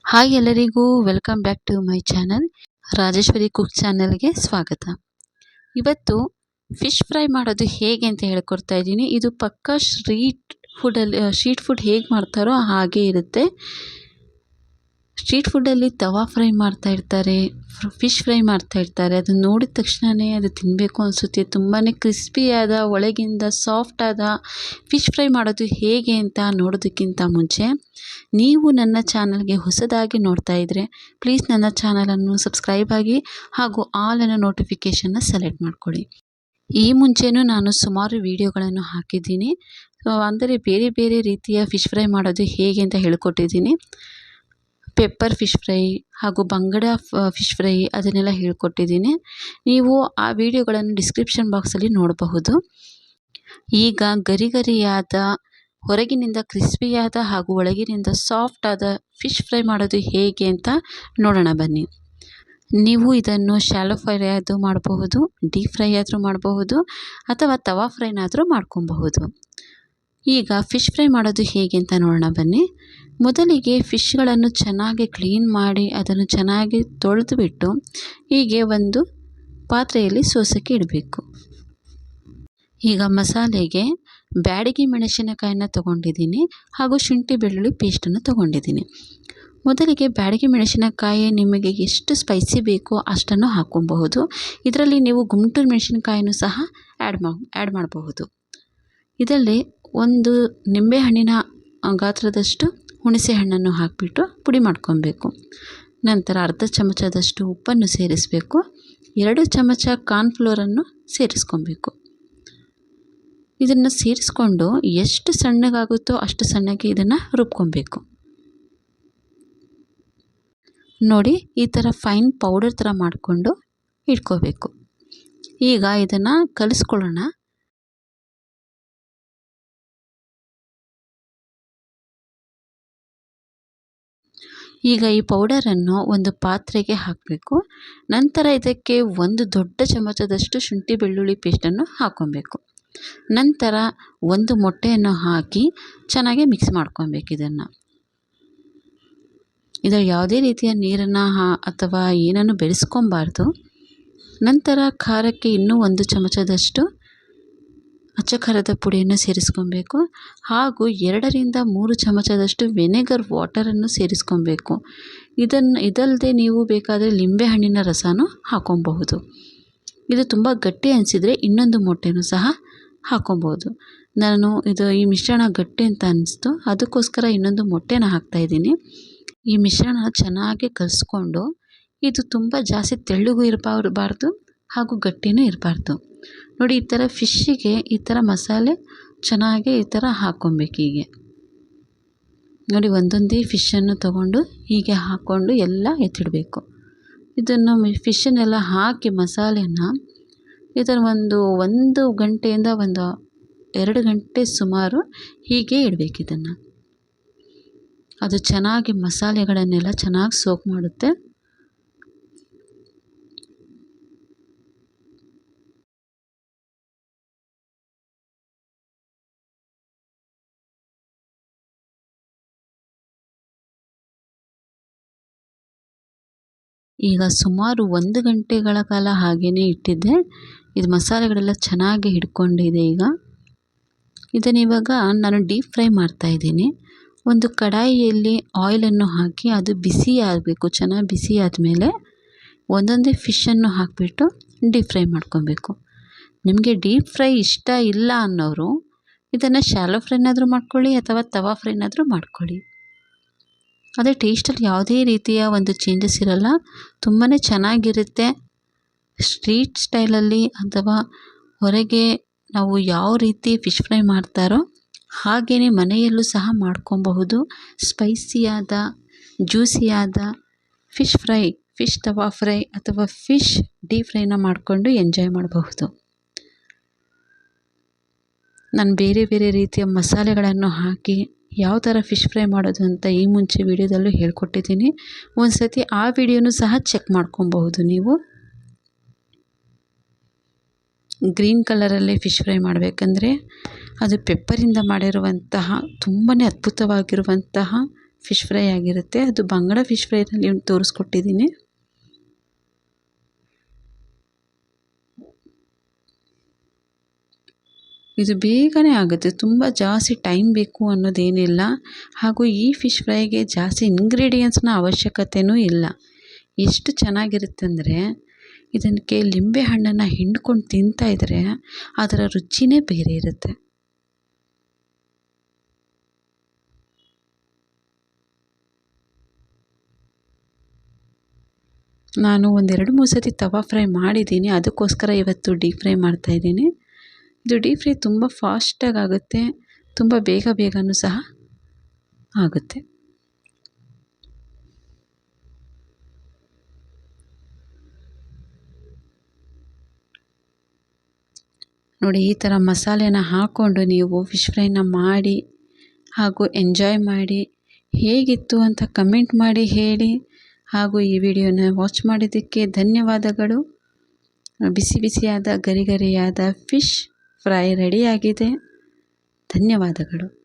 Hi ಎಲ್ಲರಿಗೂ welcome back to my channel Rajeshwari cook ಚಾನಲ್ಗೆ ಸ್ವಾಗತ. ಇವತ್ತು ಫಿಶ್ ಫ್ರೈ ಮಾಡೋದು ಹೇಗೆ ಅಂತ ಹೇಳ್ಕೊಡ್ತಾ ಇದ್ದೀನಿ. ಇದು ಪಕ್ಕ ಸ್ಟ್ರೀಟ್ ಫುಡಲ್ಲಿ ಸ್ಟ್ರೀಟ್ ಫುಡ್ ಹೇಗೆ ಮಾಡ್ತಾರೋ ಹಾಗೆ ಇರುತ್ತೆ. ಸ್ಟ್ರೀಟ್ ಫುಡ್ಡಲ್ಲಿ ತವಾ ಫ್ರೈ ಮಾಡ್ತಾ ಇರ್ತಾರೆ ಫಿಶ್ ಫ್ರೈ ಮಾಡ್ತಾ ಇರ್ತಾರೆ. ಅದನ್ನ ನೋಡಿದ ತಕ್ಷಣವೇ ಅದು ತಿನ್ನಬೇಕು ಅನಿಸುತ್ತೆ. ತುಂಬಾ ಕ್ರಿಸ್ಪಿಯಾದ ಒಳಗಿಂದ ಸಾಫ್ಟಾದ ಫಿಶ್ ಫ್ರೈ ಮಾಡೋದು ಹೇಗೆ ಅಂತ ನೋಡೋದಕ್ಕಿಂತ ಮುಂಚೆ, ನೀವು ನನ್ನ ಚಾನಲ್ಗೆ ಹೊಸದಾಗಿ ನೋಡ್ತಾ ಇದ್ದರೆ ಪ್ಲೀಸ್ ನನ್ನ ಚಾನಲನ್ನು ಸಬ್ಸ್ಕ್ರೈಬ್ ಆಗಿ ಹಾಗೂ ಆಲ್ ಅನ್ನು ನೋಟಿಫಿಕೇಷನ್ನ ಸೆಲೆಕ್ಟ್ ಮಾಡ್ಕೊಳ್ಳಿ. ಈ ಮುಂಚೆನೂ ನಾನು ಸುಮಾರು ವೀಡಿಯೋಗಳನ್ನು ಹಾಕಿದ್ದೀನಿ. ಅಂದರೆ ಬೇರೆ ಬೇರೆ ರೀತಿಯ ಫಿಶ್ ಫ್ರೈ ಮಾಡೋದು ಹೇಗೆ ಅಂತ ಹೇಳ್ಕೊಟ್ಟಿದ್ದೀನಿ. ಪೆಪ್ಪರ್ ಫಿಶ್ ಫ್ರೈ ಹಾಗೂ ಬಂಗಡ ಫಿಶ್ ಫ್ರೈ ಅದನ್ನೆಲ್ಲ ಹೇಳಿಕೊಟ್ಟಿದ್ದೀನಿ. ನೀವು ಆ ವಿಡಿಯೋಗಳನ್ನು ಡಿಸ್ಕ್ರಿಪ್ಷನ್ ಬಾಕ್ಸಲ್ಲಿ ನೋಡಬಹುದು. ಈಗ ಗರಿ ಗರಿಯಾದ ಹೊರಗಿನಿಂದ ಕ್ರಿಸ್ಪಿಯಾದ ಹಾಗೂ ಒಳಗಿನಿಂದ ಸಾಫ್ಟ್ ಆದ ಫಿಶ್ ಫ್ರೈ ಮಾಡೋದು ಹೇಗೆ ಅಂತ ನೋಡೋಣ ಬನ್ನಿ. ನೀವು ಇದನ್ನು ಶಾಲೋ ಫ್ರೈ ಆದರೂ ಮಾಡಬಹುದು ಡೀಪ್ ಫ್ರೈ ಆದರೂ ಮಾಡಬಹುದು, ಅಥವಾ ತವಾ ಫ್ರೈನಾದರೂ ಮಾಡ್ಕೊಬಹುದು. ಈಗ ಫಿಶ್ ಫ್ರೈ ಮಾಡೋದು ಹೇಗೆ ಅಂತ ನೋಡೋಣ ಬನ್ನಿ. ಮೊದಲಿಗೆ ಫಿಶ್ಗಳನ್ನು ಚೆನ್ನಾಗಿ ಕ್ಲೀನ್ ಮಾಡಿ ಅದನ್ನು ಚೆನ್ನಾಗಿ ತೊಳೆದು ಬಿಟ್ಟು ಹೀಗೆ ಒಂದು ಪಾತ್ರೆಯಲ್ಲಿ ಸೋಸೋಕ್ಕೆ ಇಡಬೇಕು. ಈಗ ಮಸಾಲೆಗೆ ಬ್ಯಾಡಗಿ ಮೆಣಸಿನಕಾಯಿನ ತೊಗೊಂಡಿದ್ದೀನಿ ಹಾಗೂ ಶುಂಠಿ ಬೆಳ್ಳುಳ್ಳಿ ಪೇಸ್ಟನ್ನು ತೊಗೊಂಡಿದ್ದೀನಿ. ಮೊದಲಿಗೆ ಬ್ಯಾಡಗಿ ಮೆಣಸಿನಕಾಯಿ ನಿಮಗೆ ಎಷ್ಟು ಸ್ಪೈಸಿ ಬೇಕೋ ಅಷ್ಟನ್ನು ಹಾಕ್ಕೊಬಹುದು. ಇದರಲ್ಲಿ ನೀವು ಗುಂಟೂರು ಮೆಣಸಿನಕಾಯಿನೂ ಸಹ ಆ್ಯಡ್ ಮಾ ಆ್ಯಡ್ ಮಾಡಬಹುದು. ಇದರಲ್ಲಿ ಒಂದು ನಿಂಬೆಹಣ್ಣಿನ ಗಾತ್ರದಷ್ಟು ಹುಣಸೆ ಹಣ್ಣನ್ನು ಹಾಕಿಬಿಟ್ಟು ಪುಡಿ ಮಾಡ್ಕೊಬೇಕು. ನಂತರ ಅರ್ಧ ಚಮಚದಷ್ಟು ಉಪ್ಪನ್ನು ಸೇರಿಸಬೇಕು. ಎರಡು ಚಮಚ ಕಾರ್ನ್ಫ್ಲೋರನ್ನು ಸೇರಿಸ್ಕೊಬೇಕು. ಇದನ್ನು ಸೇರಿಸ್ಕೊಂಡು ಎಷ್ಟು ಸಣ್ಣಗಾಗುತ್ತೋ ಅಷ್ಟು ಸಣ್ಣಗೆ ಇದನ್ನು ರುಬ್ಕೊಬೇಕು. ನೋಡಿ, ಈ ಥರ ಫೈನ್ ಪೌಡರ್ ಥರ ಮಾಡಿಕೊಂಡು ಇಟ್ಕೋಬೇಕು. ಈಗ ಇದನ್ನು ಕಲಿಸ್ಕೊಳ್ಳೋಣ. ಈಗ ಈ ಪೌಡರನ್ನು ಒಂದು ಪಾತ್ರೆಗೆ ಹಾಕಬೇಕು. ನಂತರ ಇದಕ್ಕೆ ಒಂದು ದೊಡ್ಡ ಚಮಚದಷ್ಟು ಶುಂಠಿ ಬೆಳ್ಳುಳ್ಳಿ ಪೇಸ್ಟನ್ನು ಹಾಕ್ಕೊಬೇಕು. ನಂತರ ಒಂದು ಮೊಟ್ಟೆಯನ್ನು ಹಾಕಿ ಚೆನ್ನಾಗಿ ಮಿಕ್ಸ್ ಮಾಡ್ಕೊಬೇಕು ಇದನ್ನು. ಇದರ ಯಾವುದೇ ರೀತಿಯ ನೀರನ್ನು ಹಾ ಅಥವಾ ಏನನ್ನು ಬೆರೆಸ್ಕೊಬಾರ್ದು ನಂತರ ಖಾರಕ್ಕೆ ಇನ್ನೂ ಒಂದು ಚಮಚದಷ್ಟು ಅಚ್ಚ ಖಾರದ ಪುಡಿಯನ್ನು ಸೇರಿಸ್ಕೊಬೇಕು. ಹಾಗೂ ಎರಡರಿಂದ ಮೂರು ಚಮಚದಷ್ಟು ವೆನೆಗರ್ ವಾಟರನ್ನು ಸೇರಿಸ್ಕೊಬೇಕು. ಇದನ್ನು ಇದಲ್ಲದೆ ನೀವು ಬೇಕಾದರೆ ಲಿಂಬೆಹಣ್ಣಿನ ರಸನೂ ಹಾಕೊಬಹುದು. ಇದು ತುಂಬ ಗಟ್ಟಿ ಅನಿಸಿದರೆ ಇನ್ನೊಂದು ಮೊಟ್ಟೆನೂ ಸಹ ಹಾಕೊಬೋದು ನಾನು ಇದು, ಈ ಮಿಶ್ರಣ ಗಟ್ಟಿ ಅಂತ ಅನ್ನಿಸ್ತು ಅದಕ್ಕೋಸ್ಕರ ಇನ್ನೊಂದು ಮೊಟ್ಟೆನ ಹಾಕ್ತಾಯಿದ್ದೀನಿ ಈ ಮಿಶ್ರಣ ಚೆನ್ನಾಗಿ ಕಲಿಸ್ಕೊಂಡು, ಇದು ತುಂಬ ಜಾಸ್ತಿ ತೆಳ್ಳಗೂ ಇರಬಾರ್ದು, ಹಾಗೂ ಗಟ್ಟಿಯೂ ಇರಬಾರ್ದು. ನೋಡಿ, ಈ ಥರ ಫಿಶ್ಶಿಗೆ ಈ ಥರ ಮಸಾಲೆ ಚೆನ್ನಾಗಿ ಈ ಥರ ಹಾಕ್ಕೊಬೇಕು ಹೀಗೆ. ನೋಡಿ, ಒಂದೊಂದೇ ಫಿಶ್ಶನ್ನು ತಗೊಂಡು ಹೀಗೆ ಹಾಕ್ಕೊಂಡು ಎಲ್ಲ ಎತ್ತಿಡಬೇಕು. ಇದನ್ನು ಫಿಶ್ಶನ್ನೆಲ್ಲ ಹಾಕಿ ಮಸಾಲೆನ ಇದರ ಒಂದು ಒಂದು ಗಂಟೆಯಿಂದ ಒಂದು ಎರಡು ಗಂಟೆ ಸುಮಾರು ಹೀಗೆ ಇಡಬೇಕು ಇದನ್ನು. ಅದು ಚೆನ್ನಾಗಿ ಮಸಾಲೆಗಳನ್ನೆಲ್ಲ ಚೆನ್ನಾಗಿ ಸೋಕ್ ಮಾಡುತ್ತೆ. ಈಗ ಸುಮಾರು ಒಂದು ಗಂಟೆಗಳ ಕಾಲ ಹಾಗೆಯೇ ಇಟ್ಟಿದ್ದೆ. ಇದು ಮಸಾಲೆಗಳೆಲ್ಲ ಚೆನ್ನಾಗಿ ಹಿಡ್ಕೊಂಡಿದೆ ಈಗ. ಇದನ್ನು ಇವಾಗ ನಾನು ಡೀಪ್ ಫ್ರೈ ಮಾಡ್ತಾಯಿದ್ದೀನಿ ಒಂದು ಕಡಾಯಿಯಲ್ಲಿ ಆಯಿಲನ್ನು ಹಾಕಿ ಅದು ಬಿಸಿ ಆಗಬೇಕು, ಚೆನ್ನಾಗಿ ಬಿಸಿ ಆದಮೇಲೆ ಒಂದೊಂದೇ ಫಿಶನ್ನು ಹಾಕಿಬಿಟ್ಟು ಡೀಪ್ ಫ್ರೈ ಮಾಡ್ಕೊಬೇಕು. ನಿಮಗೆ ಡೀಪ್ ಫ್ರೈ ಇಷ್ಟ ಇಲ್ಲ ಅನ್ನೋರು ಇದನ್ನು ಶಾಲೋ ಫ್ರೈನಾದರೂ ಮಾಡ್ಕೊಳ್ಳಿ ಅಥವಾ ತವಾ ಫ್ರೈನಾದರೂ ಮಾಡ್ಕೊಳ್ಳಿ. ಅದೇ ಟೇಸ್ಟಲ್ಲಿ ಯಾವುದೇ ರೀತಿಯ ಒಂದು ಚೇಂಜಸ್ ಇರಲ್ಲ. ತುಂಬಾ ಚೆನ್ನಾಗಿರುತ್ತೆ. ಸ್ಟ್ರೀಟ್ ಸ್ಟೈಲಲ್ಲಿ ಅಥವಾ ಹೊರಗೆ ನಾವು ಯಾವ ರೀತಿ ಫಿಶ್ ಫ್ರೈ ಮಾಡ್ತಾರೋ ಹಾಗೆಯೇ ಮನೆಯಲ್ಲೂ ಸಹ ಮಾಡ್ಕೊಬಹುದು. ಸ್ಪೈಸಿಯಾದ ಜ್ಯೂಸಿಯಾದ fish fry fish tawa fry ಅಥವಾ ಫಿಶ್ ಡೀಪ್ ಫ್ರೈನ ಮಾಡಿಕೊಂಡು ಎಂಜಾಯ್ ಮಾಡಬಹುದು. ನಾನು ಬೇರೆ ಬೇರೆ ರೀತಿಯ ಮಸಾಲೆಗಳನ್ನು ಹಾಕಿ ಯಾವ ಥರ ಫಿಶ್ ಫ್ರೈ ಮಾಡೋದು ಅಂತ ಈ ಮುಂಚೆ ವಿಡಿಯೋದಲ್ಲೂ ಹೇಳ್ಕೊಟ್ಟಿದ್ದೀನಿ. ಒಂದು ಸತಿ ಆ ವಿಡಿಯೋನೂ ಸಹ ಚೆಕ್ ಮಾಡ್ಕೊಬಹುದು ನೀವು. ಗ್ರೀನ್ ಕಲರಲ್ಲಿ ಫಿಶ್ ಫ್ರೈ ಮಾಡಬೇಕಂದ್ರೆ ಅದು ಪೆಪ್ಪರಿಂದ ಮಾಡಿರುವಂತಹ ತುಂಬಾ ಅದ್ಭುತವಾಗಿರುವಂತಹ ಫಿಶ್ ಫ್ರೈ ಆಗಿರುತ್ತೆ. ಅದು ಬಂಗಡ ಫಿಶ್ ಫ್ರೈನಲ್ಲಿ ತೋರಿಸ್ಕೊಟ್ಟಿದ್ದೀನಿ. ಇದು ಬೇಗನೆ ಆಗುತ್ತೆ. ತುಂಬ ಜಾಸ್ತಿ ಟೈಮ್ ಬೇಕು ಅನ್ನೋದೇನಿಲ್ಲ. ಹಾಗೂ ಈ ಫಿಶ್ ಫ್ರೈಗೆ ಜಾಸ್ತಿ ಇಂಗ್ರೀಡಿಯೆಂಟ್ಸ್ನ ಅವಶ್ಯಕತೆಯೂ ಇಲ್ಲ. ಎಷ್ಟು ಚೆನ್ನಾಗಿರುತ್ತೆ ಅಂದರೆ ಇದಕ್ಕೆ ಲಿಂಬೆ ಹಣ್ಣನ್ನು ಹಿಂಡ್ಕೊಂಡು ತಿಂತಾಯಿದ್ರೆ ಅದರ ರುಚಿನೇ ಬೇರೆ ಇರುತ್ತೆ. ನಾನು ಒಂದೆರಡು ಮೂರು ಸತಿ ತವಾ ಫ್ರೈ ಮಾಡಿದ್ದೀನಿ. ಅದಕ್ಕೋಸ್ಕರ ಇವತ್ತು ಡೀಪ್ ಫ್ರೈ ಮಾಡ್ತಾಯಿದ್ದೀನಿ ಇದು ಡೀಪ್ ಫ್ರೈ ತುಂಬ ಫಾಸ್ಟಾಗಿ ಆಗುತ್ತೆ. ತುಂಬ ಬೇಗ ಬೇಗನೂ ಸಹ ಆಗುತ್ತೆ. ನೋಡಿ, ಈ ಥರ ಮಸಾಲೆನ ಹಾಕ್ಕೊಂಡು ನೀವು ಫಿಶ್ ಫ್ರೈನ ಮಾಡಿ ಹಾಗೂ ಎಂಜಾಯ್ ಮಾಡಿ ಹೇಗಿತ್ತು ಅಂತ ಕಮೆಂಟ್ ಮಾಡಿ ಹೇಳಿ ಹಾಗೂ ಈ ವಿಡಿಯೋನ ವಾಚ್ ಮಾಡಿದ್ದಕ್ಕೆ ಧನ್ಯವಾದಗಳು. ಬಿಸಿ ಬಿಸಿಯಾದ ಗರಿಗರಿಯಾದ ಫಿಶ್ ಫ್ರೈ ರೆಡಿಯಾಗಿದೆ ಧನ್ಯವಾದಗಳು.